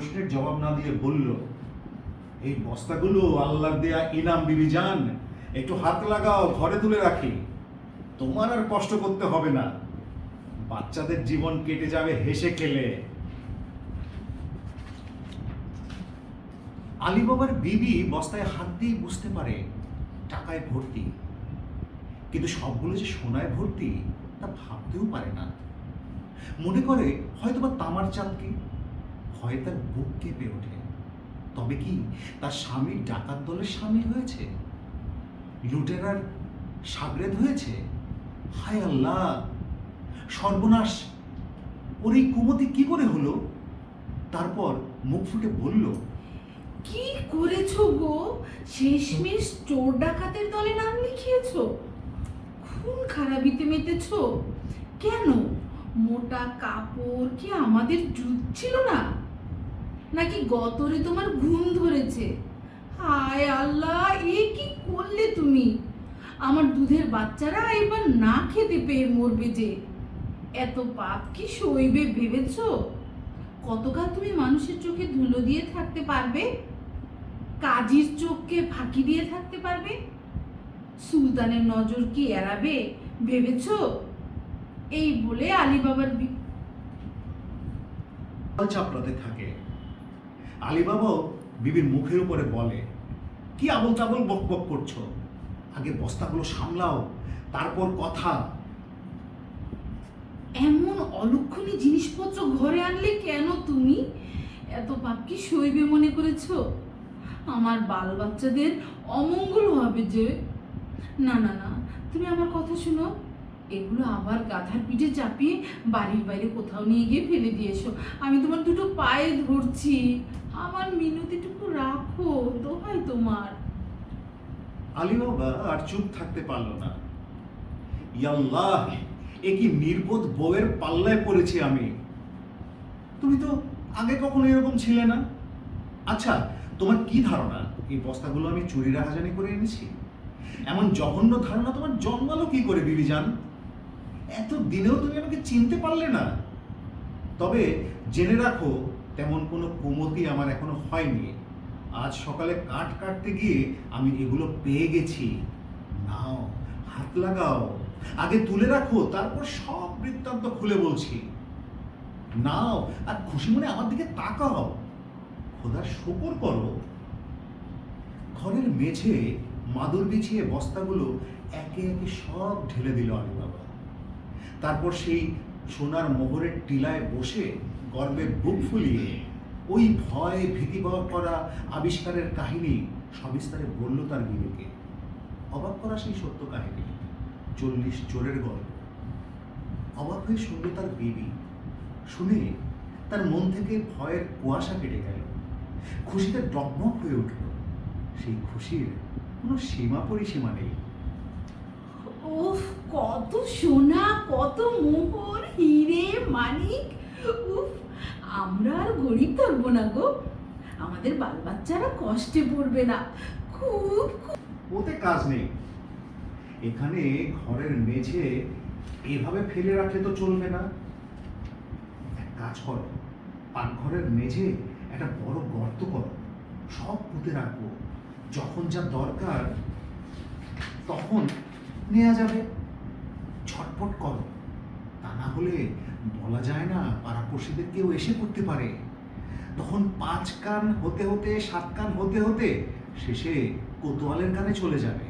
প্রশ্নের জবাব না দিয়ে বলল, এই বস্তাগুলো আল্লাহর দেয়া ইনাম বিবি যান একটু হাত লাগাও, ঘরে তুলে রাখি। তোমার আর কষ্ট করতে হবে না। বাচ্চাদের জীবন কেটে যাবে হেসে খেলে। আলী বাবার বিবি বস্তায় হাত দিয়ে বুঝতে পারে, টাকায় ভর্তি। কিন্তু সবগুলো যে সোনায় ভর্তি, তা ভাবতেও পারে না। মনে করে হয়তো বা তামার চালকে ভয়ে তার বুক কেঁপে ওঠে। তবে কি তার স্বামী ডাকাত দলের স্বামী হয়েছে? লুটেরার সাগরেদ হয়েছে? হায় আল্লাহ! সর্বনাশ! ওর এই কুমতি কি করে হলো? তারপর মুখ ফুটে বলল, কি করেছ গো? শেষমেশ চোর ডাকাতের দলে নাম লিখিয়েছো? খুন খারাপিতে মেতেছো? কেন? মোটা কাপড় কি আমাদের জুত ছিল না? নাকি গতরে তোমার ঘুম ধরেছে? হায় আল্লাহ, এ কি করলে তুমি? আমার দুধের বাচ্চারা এবার না খেতে পেয়ে মরবে যে। এত পাপ কি সইবে ভেবেছো? কতকাল তুমি মানুষের চোখে ধুলো দিয়ে থাকতে পারবে? কাজীর চোখকে ফাঁকি দিয়ে থাকতে পারবে? সুলতানের নজর কি এড়াবে ভেবেছো? এই বলে আলী বাবার চাপড়াতে থাকে। আলিবাবাও বিবির মুখের উপরে বলে কি আবল চাবল বক বক করছ? আগে বস্তাগুলো সামলাও তারপর কথা। এমন অলক্ষণী জিনিসপত্র ঘরে আনলে কেন তুমি? এত পাপ কি সইবে মনে করেছ? আমার বাল বাচ্চাদের অমঙ্গল হবে যে। না না না তুমি আমার কথা শুনো। এগুলো আবার গাধার পিঠে চাপিয়ে বাড়ির বাইরে কোথাও নিয়ে গিয়ে ফেলে দিয়েছ। আমি তোমার দুটো পায়ে ধরছি। আমার মিনতিটুকু রাখো, দোহাই তোমার। আলিবাবা আর চুপ থাকতে পারল না। ইয়াল্লাহ, এ কি নির্বোধ বউয়ের পাল্লায় পড়েছি আমি। তুমি তো আগে কখনো এরকম ছিলে না। আচ্ছা তোমার কি ধারণা? এই বস্তাগুলো আমি চুরি রাহাজানি করে এনেছি? এমন জঘন্য ধারণা তোমার জন্মালো কি করে বিবি জান এত দিনেও তুমি আমাকে চিনতে পারলে না। তবে জেনে রাখো, তেমন কোনো কুমতি আমার এখনও হয়নি। আজ সকালে কাঠ কাটতে গিয়ে আমি এগুলো পেয়ে গেছি। নাও, হাত লাগাও। আগে তুলে রাখো, তারপর সব বৃত্তান্ত খুলে বলছি। নাও, আর খুশি মনে আমার দিকে তাকাও। খোদার শকর করো। ঘরের মেঝে মাদুর বিছিয়ে বস্তাগুলো একে একে সব ঢেলে দিল আলী বাবা তারপর সেই সোনার মোহরের টিলায় বসে গর্বে বুক ফুলিয়ে ওই ভয় ভীতিভয় করা আবিষ্কারের কাহিনী সবিস্তারে বলল তার বিবেকে। অবাক করা সেই সত্য কাহিনী। চল্লিশ চোরের গল্প। অবাক হয়ে শুনল তার বিবি। শুনে তার মন থেকে ভয়ের কুয়াশা কেটে গেল। খুশিতে ডগমগ হয়ে উঠল। সেই খুশির কোনো সীমা পরিসীমা নেই। উফ, কত সোনা, কত মোহর, হিরে, মানিক। উফ, আমরা আর গরিব থাকব না গো। আমাদের বাল বাচ্চারা কষ্টে পড়বে না। খুব খুব। ওতে কাজ নেই। এখানে ঘরের মেঝে এভাবে ফেলে রাখলে তো চলবে না। এক কাজ করো, পাকঘরের মেঝে একটা বড় গর্ত করো। সব পুঁতে রাখব। যখন যা দরকার, তখন নেওয়া যাবে। ছটফট করো। তা না হলে বলা যায় না পাড়াপড়শিদের কেউ এসে পড়তে পারে। তখন পাঁচ কান হতে হতে, সাত কান হতে হতে শেষে কোতোয়ালের কানে চলে যাবে।